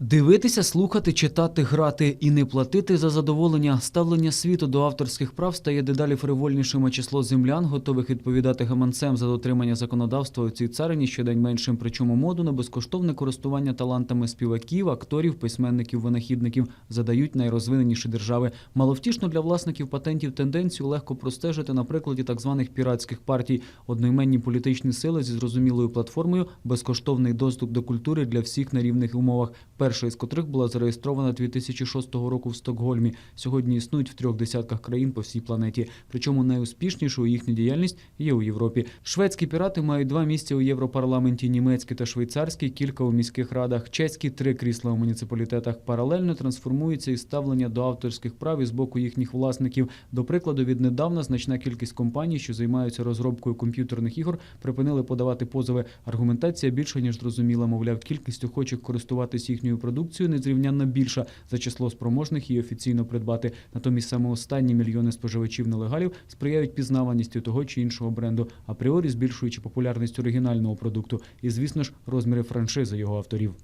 Дивитися, слухати, читати, грати і не платити за задоволення. Ставлення світу до авторських прав стає дедалі фривольнішим, а число землян, готових відповідати гаманцем за дотримання законодавства у цій царині щодень меншим. Причому моду на безкоштовне користування талантами співаків, акторів, письменників, винахідників задають найрозвиненіші держави. Маловтішно для власників патентів тенденцію легко простежити на прикладі так званих піратських партій. Одноіменні політичні сили зі зрозумілою платформою, безкоштовний доступ до культури для всіх на рівних умовах. Перша із котрих була зареєстрована 2006 року в Стокгольмі. Сьогодні існують в трьох десятках країн по всій планеті. Причому найуспішнішою їхня діяльність є у Європі. Шведські пірати мають два місця у Європарламенті, німецькі та швейцарські, кілька у міських радах, чеські три крісла у муніципалітетах. Паралельно трансформується і ставлення до авторських прав із боку їхніх власників. До прикладу, віднедавна значна кількість компаній, що займаються розробкою комп'ютерних ігор, припинили подавати позови. Аргументація більша ніж зрозуміла. Мовляв, кількість охочих користуватись їхньою продукцією незрівнянно більша за число спроможних її офіційно придбати. Натомість саме останні мільйони споживачів нелегалів сприяють пізнаваністю того чи іншого бренду, апріорі збільшуючи популярність оригінального продукту і, звісно ж, розміри франшизи його авторів.